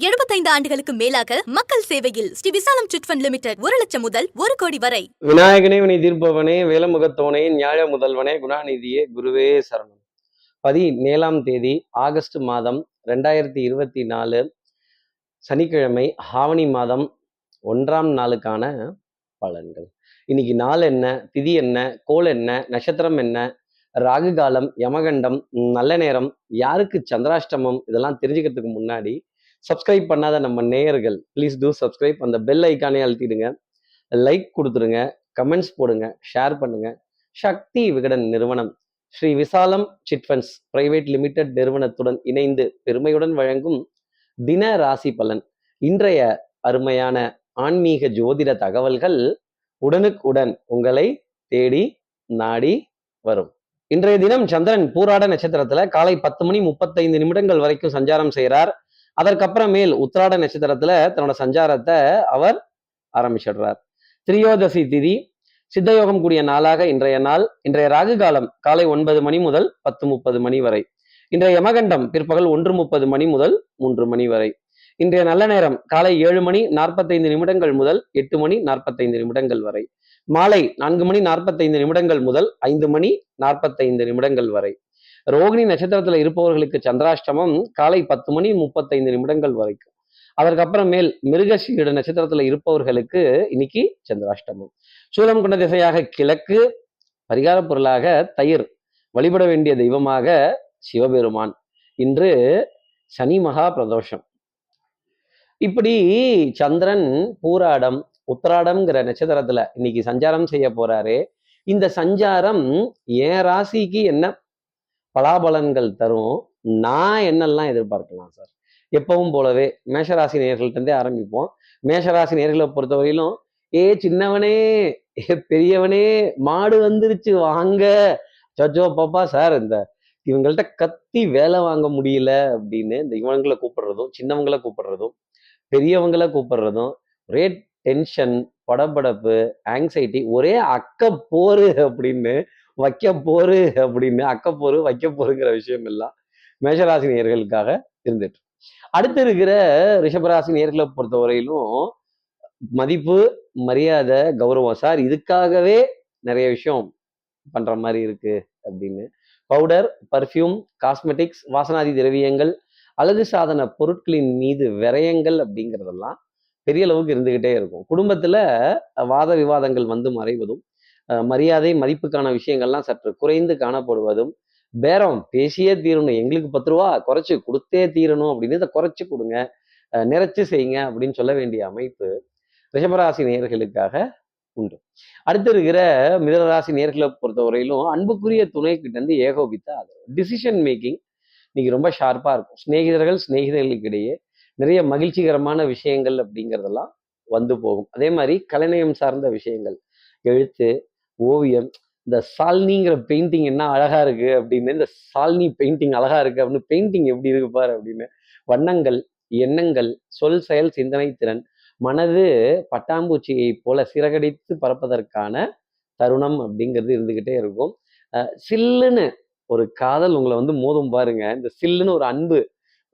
75 ஆண்டுகளுக்கு மேலாக மக்கள் சேவையில் ஸ்ரீ விசாலம் சிட்ஃபண்ட் லிமிடெட் ஒரு லட்சம் முதல் ஒரு கோடி வரை. விநாயகனே வினை தீர்ப்பவனே வேலமுகத்தோனே நியாய முதல்வனே குணாநிதியே குருவே சரணம். பதினேழாம் தேதி ஆகஸ்ட் மாதம் ரெண்டாயிரத்தி இருபத்தி நாலு சனிக்கிழமை ஆவணி மாதம் ஒன்றாம் நாளுக்கான பலன்கள். இன்னைக்கு நாள் என்ன திதி என்ன கோல் என்ன நட்சத்திரம் என்ன ராகு காலம் யமகண்டம் நல்ல நேரம் யாருக்கு சந்திராஷ்டமம் இதெல்லாம் தெரிஞ்சுக்கிறதுக்கு முன்னாடி சப்ஸ்கிரைப் பண்ணாத நம்ம நேயர்கள் ப்ளீஸ் டூ சப்ஸ்கிரைப் அந்த பெல் ஐக்கானே அழுத்திடுங்க. லைக் கொடுத்துருங்க. கமெண்ட்ஸ் போடுங்க. ஷேர் பண்ணுங்க. சக்தி விகடன் நிறுவனம். ஸ்ரீ விசாலம் சிட்ஃபண்ட்ஸ் பிரைவேட் லிமிடெட் நிறுவனத்துடன் இணைந்து பெருமையுடன் வழங்கும் தின ராசி பலன். இன்றைய அருமையான ஆன்மீக ஜோதிட தகவல்கள் உடனுக்குடன் உங்களை தேடி நாடி வரும். இன்றைய தினம் சந்திரன் பூராட நட்சத்திரத்துல காலை பத்து மணி முப்பத்தைந்து நிமிடங்கள் வரைக்கும் சஞ்சாரம் செய்கிறார். அதற்கப்புறமேல் உத்திராட நட்சத்திரத்துல தன்னோட சஞ்சாரத்தை அவர் ஆரம்பிச்சிடுறார். திரியோதசி திதி சித்தயோகம் கூடிய நாளாக இன்றைய நாள் இன்றைய ராகு காலம் காலை ஒன்பது மணி முதல் பத்து முப்பது மணி வரை. இன்றைய யமகண்டம் பிற்பகல் ஒன்று முப்பது மணி முதல் மூன்று மணி வரை. இன்றைய நல்ல நேரம் காலை ஏழு மணி நாற்பத்தைந்து நிமிடங்கள் முதல் எட்டு மணி நாற்பத்தைந்து நிமிடங்கள் வரை. மாலை நான்கு மணி நாற்பத்தைந்து நிமிடங்கள் முதல் ஐந்து மணி நாற்பத்தைந்து நிமிடங்கள் வரை. ரோகிணி நட்சத்திரத்துல இருப்பவர்களுக்கு சந்திராஷ்டமம் காலை பத்து மணி முப்பத்தைந்து நிமிடங்கள் வரைக்கும். அதற்கப்புறமேல் மிருகசீட நட்சத்திரத்துல இருப்பவர்களுக்கு இன்னைக்கு சந்திராஷ்டமம். சூலம் கொண்ட திசையாக கிழக்கு பரிகார பொருளாக தயிர் வழிபட வேண்டிய தெய்வமாக சிவபெருமான். இன்று சனி மகா பிரதோஷம். இப்படி சந்திரன் பூராடம் உத்திராடம்ங்கிற நட்சத்திரத்துல இன்னைக்கு சஞ்சாரம் செய்ய போறாரு. இந்த சஞ்சாரம் என் ராசிக்கு என்ன பலாபலன்கள் தரும். நான் என்னெல்லாம் எதிர்பார்க்கலாம் சார்? எப்பவும் போலவே மேஷராசி நேர்கள்ட்டே ஆரம்பிப்போம். மேஷராசி நேர்களை பொறுத்தவரையிலும் ஏ சின்னவனே ஏ பெரியவனே மாடு வந்துருச்சு வாங்க. சச்சோ பாப்பா சார் இந்த இவங்கள்ட்ட கத்தி வேலை வாங்க முடியல அப்படின்னு இந்த இவங்களை கூப்பிடுறதும் சின்னவங்கள கூப்பிடுறதும் பெரியவங்கள கூப்பிடுறதும் ஒரே டென்ஷன் படபடப்பு ஆங்ஸைட்டி ஒரே அக்க போரு அப்படின்னு வைக்க போரு அப்படின்னு அக்க போரு வைக்க போருங்கிற விஷயம் எல்லாம் மேஷராசி நேர்களுக்காக இருந்துட்டு. அடுத்து இருக்கிற ரிஷபராசி நேர்களை பொறுத்தவரையிலும் மதிப்பு மரியாதை கௌரவம். சார் இதுக்காகவே நிறைய விஷயம் பண்ற மாதிரி இருக்கு அப்படின்னு. பவுடர் பர்ஃப்யூம் காஸ்மெட்டிக்ஸ் வாசனாதி திரவியங்கள் அழகு சாதன பொருட்களின் மீது விரயங்கள் அப்படிங்கிறதெல்லாம் பெரிய அளவுக்கு இருந்துகிட்டே இருக்கும். குடும்பத்துல வாத விவாதங்கள் வந்து மறைவதும் மரியாதை மதிப்புக்கான விஷயங்கள்லாம் சற்று குறைந்து காணப்படுவதும் பேரம் பேசியே தீரணும் எங்களுக்கு பத்து ரூபா குறைச்சி கொடுத்தே தீரணும் அப்படின்னு இதை குறைச்சி கொடுங்க நிறைச்சு செய்யுங்க அப்படின்னு சொல்ல வேண்டிய அமைப்பு ரிஷபராசி நேர்களுக்காக உண்டு. அடுத்து இருக்கிற மிதனராசி நேர்களை பொறுத்தவரையிலும் அன்புக்குரிய துணை கிட்ட இருந்து ஏகோபித்த ஆதரவு. டிசிஷன் மேக்கிங் இன்னைக்கு ரொம்ப ஷார்ப்பாக இருக்கும். சிநேகிதர்கள் சிநேகிதர்களுக்கிடையே நிறைய மகிழ்ச்சிகரமான விஷயங்கள் அப்படிங்கிறதெல்லாம் வந்து போகும். அதே மாதிரி கலைநயம் சார்ந்த விஷயங்கள் எழுத்து ஓவியம் இந்த சால்னிங்கிற பெயிண்டிங் என்ன அழகா இருக்கு அப்படின்னு இந்த சால்னி பெயிண்டிங் அழகா இருக்கு அப்படின்னு பெயிண்டிங் எப்படி இருக்கு பாரு அப்படின்னு. வண்ணங்கள் எண்ணங்கள் சொல் செயல் சிந்தனை திறன் மனது பட்டாம்பூச்சியை போல சிறகடித்து பறப்பதற்கான தருணம் அப்படிங்கிறது இருந்துகிட்டே இருக்கும். சில்லுன்னு ஒரு காதல் உங்களை வந்து மோதும் பாருங்க. இந்த சில்லுன்னு ஒரு அன்பு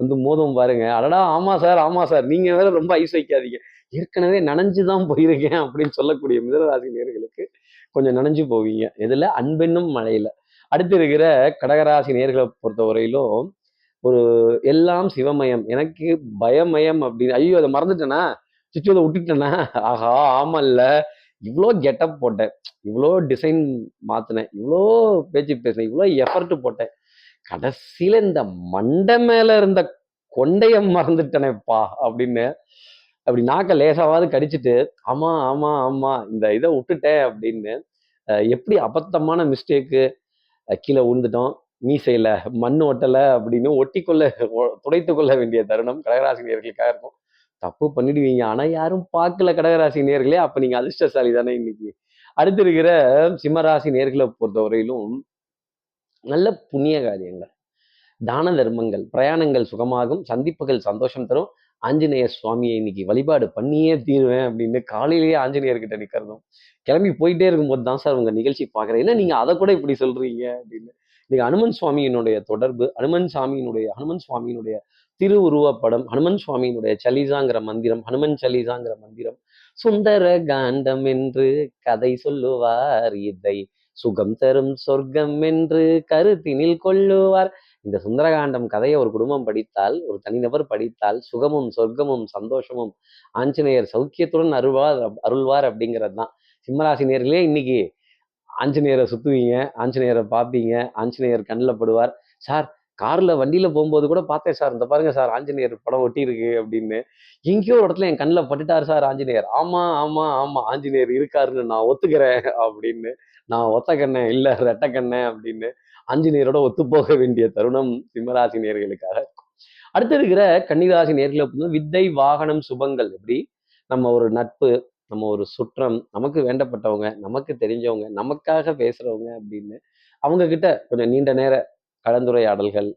வந்து மோதும் பாருங்க. அடடா ஆமா சார் ஆமா சார். நீங்க வேற ரொம்ப ஐஸ் வைக்காதீங்க. ஏற்கனவே நனைஞ்சு தான் போயிருக்கேன் அப்படின்னு சொல்லக்கூடிய மிதனராசி நேர்களுக்கு கொஞ்சம் நனைஞ்சு போவீங்க. இதில் அன்பென்னும் மழையில அடுத்து இருக்கிற கடகராசி நேர்களை பொறுத்தவரையிலும் ஒரு எல்லாம் சிவமயம். எனக்கு பயமயம் அப்படின்னு ஐயோ அதை மறந்துட்டேனா? சுற்றி அதை விட்டுட்டேனா? ஆஹா ஆமல்ல. இவ்வளோ கெட்டப் போட்டேன். இவ்வளோ டிசைன் மாத்தினேன். இவ்வளோ பேச்சு பேசினேன். இவ்வளோ எஃபர்ட் போட்டேன். கடைசியில் இந்த மண்டை மேலே இருந்த கொண்டைய மறந்துட்டனேப்பா அப்படின்னு அப்படி நாக்க லேசாவது கடிச்சிட்டு ஆமா ஆமா ஆமா இந்த இதை விட்டுட்டேன் அப்படின்னு எப்படி அபத்தமான மிஸ்டேக்கு கீழே உழுந்துட்டோம் மீசையில மண் ஒட்டலை அப்படின்னு ஒட்டிக்கொள்ள ஒ- துடைத்து கொள்ள வேண்டிய தருணம் கடகராசி நேர்களுக்காக இருக்கும். தப்பு பண்ணிடுவீங்க. ஆனா யாரும் பார்க்கல கடகராசி நேர்களே அப்ப நீங்க அதிர்ஷ்டசாலி தானே இன்னைக்கு. அடுத்து இருக்கிற சிம்மராசி நேர்களை பொறுத்தவரையிலும் நல்ல புண்ணிய காரியங்கள். தான தர்மங்கள் பிரயாணங்கள் சுகமாகும். சந்திப்புகள் சந்தோஷம் தரும். ஆஞ்சநேய சுவாமியை இன்னைக்கு வழிபாடு பண்ணியே தீருவேன் அப்படின்னு காலையிலேயே ஆஞ்சநேயர்கிட்ட நிக்கிறதும் கிளம்பி போயிட்டே இருக்கும்போது தான் சார் உங்க நிகழ்ச்சி பார்க்குறேன் என்ன நீங்க அதை கூட இப்படி சொல்றீங்க அப்படின்னு. இன்னைக்கு அனுமன் சுவாமியினுடைய தொடர்பு அனுமன் சாமியினுடைய ஹனுமன் சுவாமியினுடைய திருவுருவப்படம் ஹனுமன் சுவாமியினுடைய சலீசாங்கிற மந்திரம் ஹனுமன் சலீசாங்கிற மந்திரம். சுந்தர காண்டம் என்று கதை சொல்லுவார் இதை சுகம் தரும் சொர்க்கம் என்று கருத்தினில் கொள்ளுவார். இந்த சுந்தரகாண்டம் கதையை ஒரு குடும்பம் படித்தால் ஒரு தனிநபர் படித்தால் சுகமும் சொர்க்கமும் சந்தோஷமும் ஆஞ்சநேயர் சௌக்கியத்துடன் அருள்வார் அருள்வார் அப்படிங்கிறது தான். சிம்மராசி நேர்களே இன்னைக்கு ஆஞ்சநேயரை சுத்துவீங்க ஆஞ்சநேயரை பார்ப்பீங்க ஆஞ்சநேயர் கண்ணில் படுவார். சார் காரில் வண்டியில் போகும்போது கூட பார்த்தேன் சார். இந்த பாருங்க சார் ஆஞ்சநேயர் படம் ஒட்டி இருக்கு அப்படின்னு. எங்கேயோ ஒரு இடத்துல என் கண்ணில் பட்டுட்டார் சார் ஆஞ்சநேயர். ஆமாம் ஆமாம் ஆமாம் ஆஞ்சநேயர் இருக்காருன்னு நான் ஒத்துக்கிறேன் அப்படின்னு நான் ஒத்த கண்ணை இல்லை ரெட்ட கண்ணை அப்படின்னு அஞ்சு ஒத்து போக வேண்டிய தருணம் சிம்மராசி நேர்களுக்காக இருக்கும். அடுத்து இருக்கிற கன்னிராசி நேர்களை அப்படின்னா வித்தை வாகனம் சுபங்கள் எப்படி? நம்ம ஒரு நட்பு நம்ம ஒரு சுற்றம் நமக்கு வேண்டப்பட்டவங்க நமக்கு தெரிஞ்சவங்க நமக்காக பேசுறவங்க அப்படின்னு அவங்க கிட்ட கொஞ்சம் நீண்ட நேர கலந்துரையாடல்கள்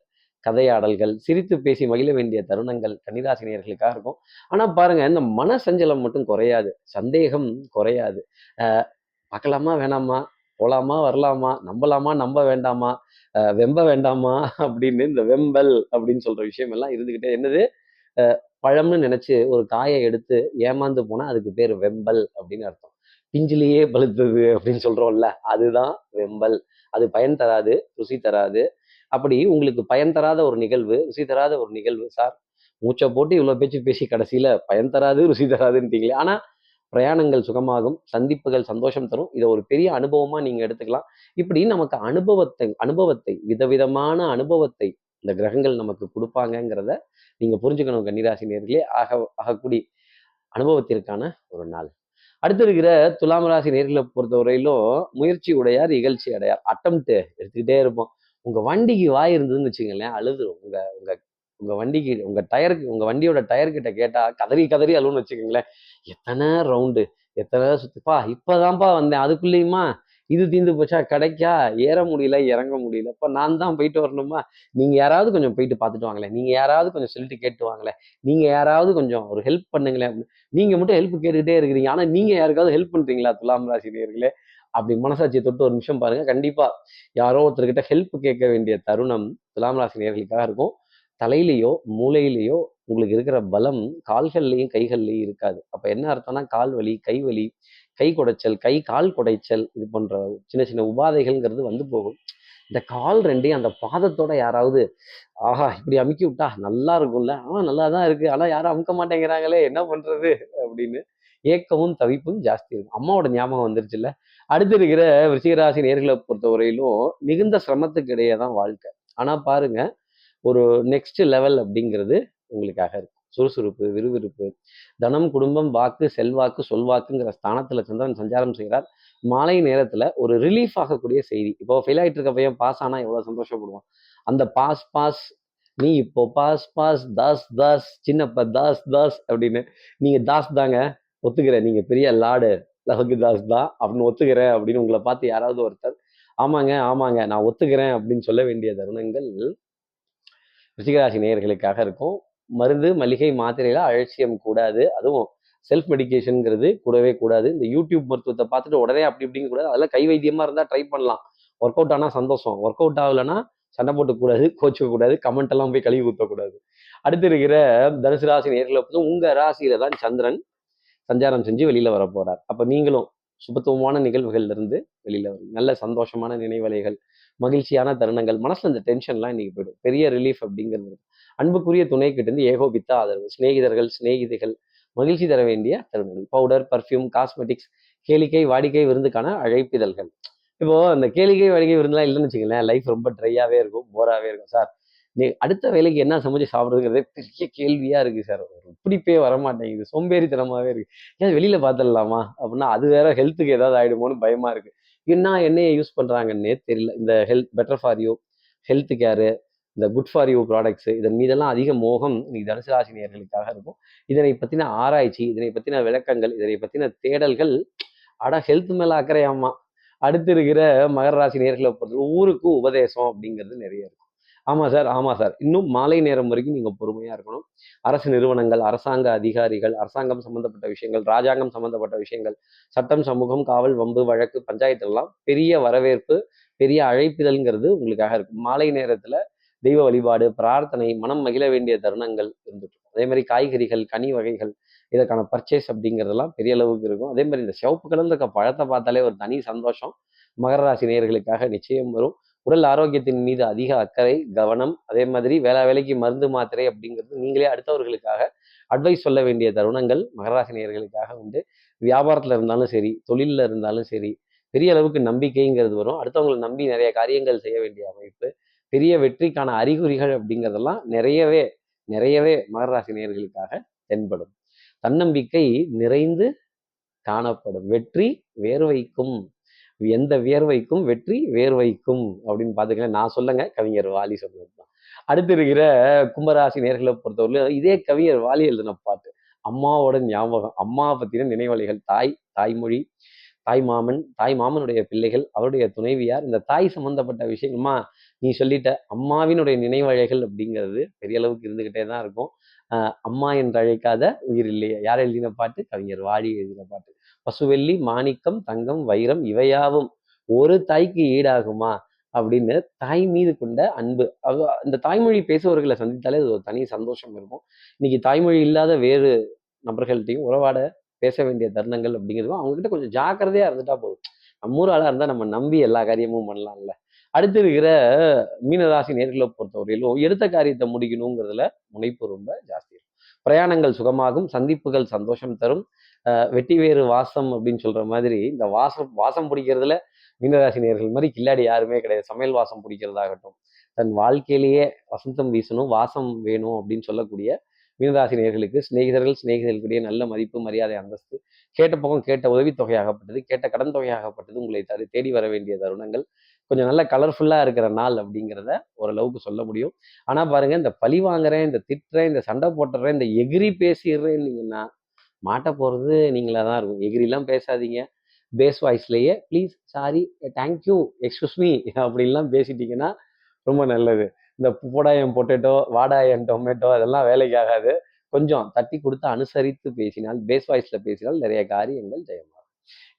கதையாடல்கள் சிரித்து பேசி மகிழ வேண்டிய தருணங்கள் கன்னிராசினியர்களுக்காக இருக்கும். ஆனா பாருங்க இந்த மன சஞ்சலம் மட்டும் குறையாது சந்தேகம் குறையாது. பார்க்கலாமா வேணாமா? போலாமா வரலாமா நம்பலாமா நம்ப வேண்டாமா வெம்ப வேண்டாமா அப்படின்னு இந்த வெம்பல் அப்படின்னு சொல்ற விஷயம் எல்லாம் இருந்துகிட்டே என்னது? பழம்னு நினைச்சு ஒரு காயை எடுத்து ஏமாந்து போனா அதுக்கு பேர் வெம்பல் அப்படின்னு அர்த்தம். பிஞ்சிலேயே பழுத்தது அப்படின்னு சொல்றோம்ல அதுதான் வெம்பல். அது பயன் தராது ருசி தராது. அப்படி உங்களுக்கு பயன் தராத ஒரு நிகழ்வு ருசி தராத ஒரு நிகழ்வு சார். மூச்சை போட்டு இவ்வளோ பேச்சு பேசி கடைசியில பயன் தராது ருசி தராதுன்ட்டீங்களே. ஆனால் பிரயாணங்கள் சுகமாகும் சந்திப்புகள் சந்தோஷம் தரும். இதை ஒரு பெரிய அனுபவமா நீங்க எடுத்துக்கலாம். இப்படி நமக்கு அனுபவத்தை அனுபவத்தை விதவிதமான அனுபவத்தை இந்த கிரகங்கள் நமக்கு கொடுப்பாங்கங்கிறத நீங்க புரிஞ்சுக்கணும் கன்னிராசி நேர்களே. ஆக ஆகக்கூடி அனுபவத்திற்கான ஒரு நாள். அடுத்து இருக்கிற துலாம் ராசி நேர்களை பொறுத்தவரையிலும் முயற்சி உடையார் இகழ்ச்சி அடையார். அட்டம்ப்ட் எடுத்துக்கிட்டே இருப்போம். உங்க வண்டிக்கு வாய் இருந்ததுன்னு வச்சுங்களேன் அழுதுரும் உங்க உங்க உங்கள் வண்டிக்கு உங்கள் டயருக்கு உங்கள் வண்டியோட டயர் கிட்ட கேட்டா கதறி கதறி அழுன்னு வச்சுக்கோங்களேன். எத்தனை ரவுண்டு எத்தனை சுற்றுப்பா இப்போதான்ப்பா வந்தேன் அதுக்குள்ளேயுமா? இது தீந்து போச்சா? கிடைக்கா? ஏற முடியல இறங்க முடியல. அப்போ நான் தான் போயிட்டு வரணுமா? நீங்கள் யாராவது கொஞ்சம் போயிட்டு பார்த்துட்டு வாங்களேன். நீங்கள் யாராவது கொஞ்சம் சொல்லிட்டு கேட்டு வாங்களேன். நீங்கள் யாராவது கொஞ்சம் ஒரு ஹெல்ப் பண்ணுங்களேன். அப்படின்னு. மட்டும் ஹெல்ப் கேட்டுக்கிட்டே இருக்கிறீங்க. ஆனால் நீங்கள் யாருக்காவது ஹெல்ப் பண்ணுறீங்களா துலாம் ராசி நேர்களே அப்படி மனசாட்சியை தொட்டு ஒரு நிமிஷம் பாருங்கள் கண்டிப்பாக யாரோ ஒருத்தர்கிட்ட ஹெல்ப் கேட்க வேண்டிய தருணம் துலாம் ராசி நேர்களுக்காக இருக்கும். தலையிலேயோ மூளையிலேயோ உங்களுக்கு இருக்கிற பலம் கால்கள்லையும் கைகள்லையும் இருக்காது. அப்போ என்ன அர்த்தம்னா கால் வலி கை வலி கை குடைச்சல் கை கால் குடைச்சல் இது போன்ற சின்ன சின்ன உபாதைகள்ங்கிறது வந்து போகும். இந்த கால் ரெண்டையும் அந்த பாதத்தோட யாராவது ஆஹா இப்படி அமுக்கி விட்டா நல்லா இருக்கும்ல. ஆனால் நல்லா தான் இருக்கு. ஆனா யாரும் அமுக்க மாட்டேங்கிறாங்களே என்ன பண்றது? அப்படின்னு ஏக்கமும் தவிப்பும் ஜாஸ்தி இருக்கும். அம்மாவோட ஞாபகம் வந்துருச்சுல்ல? அடுத்து இருக்கிற விருச்சிகராசி நேர்களை பொறுத்தவரையிலும் மிகுந்த சிரமத்துக்கு இடையே தான் வாழ்க்கை. ஆனா பாருங்க ஒரு நெக்ஸ்ட் லெவல் அப்படிங்கிறது உங்களுக்காக இருக்கும் சுறுசுறுப்பு விறுவிறுப்பு தனம் குடும்பம் வாக்கு செல்வாக்கு சொல்வாக்குங்கிற ஸ்தானத்துல சந்திரன் சஞ்சாரம் செய்கிறார் மாலை நேரத்துல ஒரு ரிலீஃப் ஆகக்கூடிய செய்தி. இப்போ ஃபெயில் ஆகிட்டு இருக்க பையன் பாஸ் ஆனா எவ்வளவு சந்தோஷப்படுவான்? அந்த பாஸ் பாஸ் நீ இப்போ பாஸ் பாஸ் தாஸ் தாஸ் சின்னப்ப தாஸ் தாஸ் அப்படின்னு நீங்க தாஸ் தாங்க ஒத்துக்கிற. நீங்க பெரிய லாடு லஹகு தாஸ் தான் அப்படின்னு ஒத்துக்கிறேன் அப்படின்னு உங்களை பார்த்து யாராவது ஒருத்தர் ஆமாங்க ஆமாங்க நான் ஒத்துக்கிறேன் அப்படின்னு சொல்ல வேண்டிய தருணங்கள் ரிஷிகராசி நேயர்களுக்காக இருக்கும். மருந்து மளிகை மாத்திரையில அலட்சியம் கூடாது. அதுவும் செல்ஃப் மெடிக்கேஷனுங்கிறது கூடவே கூடாது. இந்த யூடியூப் மருத்துவத்தை பார்த்துட்டு உடனே அப்படி இப்படிங்க கூடாது. அதெல்லாம் கை வைத்தியமா இருந்தா ட்ரை பண்ணலாம். ஒர்க் அவுட் ஆனால் சந்தோஷம். ஒர்க் அவுட் ஆகலைன்னா சண்டை போட்டுக்கூடாது கோச்சிக்கக்கூடாது கமெண்ட் எல்லாம் போய் கழுவி ஊற்றக்கூடாது அடுத்து இருக்கிற தனுசு ராசி நேர்களை வந்து உங்கள் ராசியில தான் சந்திரன் சஞ்சாரம் செஞ்சு வெளியில் வர அப்போ நீங்களும் சுபத்துவமான நிகழ்வுகள்லேருந்து இருந்து வரும் நல்ல சந்தோஷமான நினைவலைகள் மகிழ்ச்சியான தருணங்கள். மனசுல இந்த டென்ஷன்லாம் இன்னைக்கு போயிடும். பெரிய ரிலீஃப் அப்படிங்கிறது அன்புக்குரிய துணை கிட்டேருந்து இருந்து ஏகோபித்த ஆதரவு சிநேகிதர்கள் சிநேகிதிகள் மகிழ்ச்சி தர வேண்டிய தருணங்கள். பவுடர் பர்ஃப்யூம் காஸ்மெட்டிக்ஸ் கேளிக்கை வாடிக்கை விருந்துக்கான அழைப்பிதழ்கள். இப்போ அந்த கேளிக்கை வாடிக்கை விருந்துலாம் இல்லைன்னு வச்சுங்களேன் லைஃப் ரொம்ப ட்ரையாகவே இருக்கும் போராகவே இருக்கும். சார் நீ அடுத்த வேலைக்கு என்ன சமைச்சு சாப்பிட்றதுங்கிறதே பெரிய கேள்வியாக இருக்குது சார். ஒரு பிடிப்பே வரமாட்டேங்குது. சோம்பேறித்தனமாகவே இருக்குது ஏன் வெளியில் பார்த்துடலாமா அப்படின்னா அது வேற ஹெல்த்துக்கு ஏதாவது ஆகிடுமோன்னு பயமாக இருக்குது என்ன எண்ணெயை யூஸ் பண்ணுறாங்கன்னே தெரியல. இந்த health better for you health care இந்த குட் ஃபார் யூ ப்ராடக்ட்ஸ் இதன் மீதெல்லாம் அதிக மோகம் இன்னைக்கு தனுசு ராசி இருக்கும். இதனை பற்றின ஆராய்ச்சி இதனை பற்றின விளக்கங்கள் இதனை பற்றின தேடல்கள் அட ஹெல்த் மேலே அக்கறையாமா அடுத்து இருக்கிற மகர ராசி நேர்களை பொறுத்தவரை ஊருக்கு உபதேசம் அப்படிங்கிறது நிறைய இருக்கும். ஆமாம் சார் ஆமாம் சார். இன்னும் மாலை நேரம் வரைக்கும் நீங்கள் பொறுமையாக இருக்கணும். அரசு நிறுவனங்கள் அரசாங்க அதிகாரிகள் அரசாங்கம் சம்பந்தப்பட்ட விஷயங்கள் ராஜாங்கம் சம்பந்தப்பட்ட விஷயங்கள் சட்டம் சமூகம் காவல் வம்பு வழக்கு பஞ்சாயத்துலாம் பெரிய வரவேற்பு பெரிய அழைப்பிதழ்ங்கிறது உங்களுக்காக இருக்கும். மாலை நேரத்தில் தெய்வ வழிபாடு பிரார்த்தனை மனம் மகிழ வேண்டிய தருணங்கள் இருந்துட்டு அதே மாதிரி காய்கறிகள் கனி வகைகள் இதற்கான பர்ச்சேஸ் அப்படிங்கிறதெல்லாம் பெரிய அளவுக்கு இருக்கும். அதே மாதிரி இந்த சிவப்பு கலந்து இருக்க பழத்தை பார்த்தாலே ஒரு தனி சந்தோஷம். மகர ராசி நேயர்களுக்காக நிச்சயம் வரும். உடல் ஆரோக்கியத்தின் மீது அதிக அக்கறை கவனம் அதே மாதிரி வேளா வேலைக்கு மருந்து மாத்திரை அப்படிங்கிறது நீங்களே அடுத்தவர்களுக்காக அட்வைஸ் சொல்ல வேண்டிய தருணங்கள் மகராசினியர்களுக்காக உண்டு. வியாபாரத்தில் இருந்தாலும் சரி தொழிலில் இருந்தாலும் சரி பெரிய அளவுக்கு நம்பிக்கைங்கிறது வரும். அடுத்தவங்களை நம்பி நிறைய காரியங்கள் செய்ய வேண்டிய அமைப்பு பெரிய வெற்றிக்கான அறிகுறிகள் அப்படிங்கிறதெல்லாம் நிறையவே நிறையவே மகராசினியர்களுக்காக தென்படும். தன்னம்பிக்கை நிறைந்து காணப்படும். வெற்றி வேர்வைக்கும் எந்த வியர்வைக்கும் வெற்றி வேர்வைக்கும் அப்படின்னு பார்த்துக்கலாம் நான் சொல்லுங்க கவிஞர் வாலி சொன்னது தான். அடுத்து இருக்கிற கும்பராசி நேர்களை பொறுத்தவரையிலும் இதே கவிஞர் வாலி எழுதின பாட்டு. அம்மாவோட ஞாபகம் அம்மா பத்தின நினைவலைகள் தாய் தாய்மொழி தாய் மாமன் தாய் மாமனுடைய பிள்ளைகள் அவருடைய துணைவியார் இந்த தாய் சம்பந்தப்பட்ட விஷயமா நீ சொல்லிட்ட அம்மாவினுடைய நினைவழைகள் அப்படிங்கிறது பெரிய அளவுக்கு இருந்துகிட்டே தான் இருக்கும். அம்மா என்று அழைக்காத உயிர் இல்லையே. யார் எழுதின பாட்டு? கவிஞர் வாழி எழுதின பாட்டு. பசுவெள்ளி மாணிக்கம் தங்கம் வைரம் இவையாவும் ஒரு தாய்க்கு ஈடாகுமா? அப்படின்னு தாய் மீது கொண்ட அன்பு. இந்த தாய்மொழி பேசுபவர்களை சந்தித்தாலே அது ஒரு தனி சந்தோஷம் இருக்கும். இன்னைக்கு தாய்மொழி இல்லாத வேறு நபர்கள்ட்டையும் உறவாட பேச வேண்டிய தருணங்கள் அப்படிங்கிறது அவங்க கிட்ட கொஞ்சம் ஜாக்கிரதையா இருந்துட்டா போதும். நம்ம ஊர் ஆளா இருந்தா நம்ம நம்பி எல்லா காரியமும் பண்ணலாம்ல. அடுத்து இருக்கிற மீனராசி நேர்களை பொறுத்தவரையிலும் எடுத்த காரியத்தை முடிக்கணுங்கிறதுல முனைப்பு ரொம்ப ஜாஸ்தி இருக்கும். பிரயாணங்கள் சுகமாகும் சந்திப்புகள் சந்தோஷம் தரும். வெட்டி வேறு வாசம் அப்படின்னு சொல்ற மாதிரி இந்த வாசம் வாசம் பிடிக்கிறதுல மீனராசி நேர்கள் மாதிரி கில்லாடி யாருமே கிடையாது. சமையல் வாசம் பிடிக்கிறதாகட்டும். தன் வாழ்க்கையிலேயே வசந்தம் வீசணும் வாசம் வேணும் அப்படின்னு சொல்லக்கூடிய மீனராசி நேர்களுக்கு சிநேகிதர்கள் சிநேகிதர்களுடைய நல்ல மதிப்பு மரியாதை அந்தஸ்து கேட்ட பக்கம் கேட்ட உதவித்தொகையாகப்பட்டது கேட்ட கடன் தொகையாகப்பட்டது உங்களை தரு தேடி வர வேண்டிய தருணங்கள் கொஞ்சம் நல்ல கலர்ஃபுல்லாக இருக்கிற நாள் அப்படிங்கிறத ஓரளவுக்கு சொல்ல முடியும். ஆனால் பாருங்க இந்த பழி வாங்குறேன் இந்த திட்டுறேன் இந்த சண்டை போட்டுறேன் இந்த எகிரி பேசிடுறேன்னீங்கன்னா மாட்ட போகிறது நீங்களாக தான் இருக்கும். எகிரிலாம் பேசாதீங்க. Base வாய்ஸ்லேயே please sorry thank you excuse me அப்படின்லாம் பேசிட்டீங்கன்னா ரொம்ப நல்லது. இந்த போடாயம் பொட்டேட்டோ வாடாயம் டொமேட்டோ அதெல்லாம் வேலைக்கு ஆகாது. கொஞ்சம் தட்டி கொடுத்து அனுசரித்து பேசினால் பேஸ் வாய்ஸில் பேசினால் நிறைய காரியங்கள் ஜெயமாகும்.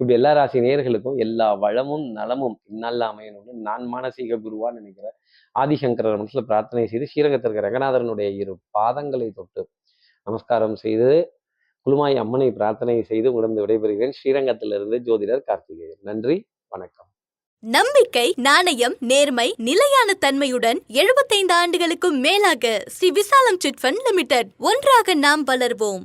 இப்படி எல்லா ராசி நேர்களுக்கும் எல்லா வளமும் நலமும் இந்நாளில் அமையணும்னு நான் மானசீக குருவா நினைக்கிறேன். ஆதிசங்கரர் மனசில் பிரார்த்தனை செய்து ஸ்ரீரங்கத்திற்கு ரங்கநாதரனுடைய இரு பாதங்களை தொட்டு நமஸ்காரம் செய்து குழுமாய் அம்மனை பிரார்த்தனை செய்து உணர்ந்து விடைபெறுகிறேன். ஸ்ரீரங்கத்திலிருந்து ஜோதிடர் கார்த்திகேயன். நன்றி வணக்கம். நம்பிக்கை நாணயம் நேர்மை நிலையான தன்மையுடன் 75 ஆண்டுகளுக்கும் மேலாக ஸ்ரீ விசாலம் சிட்ஃபண்ட் லிமிடெட் ஒன்றாக நாம் வளர்வோம்.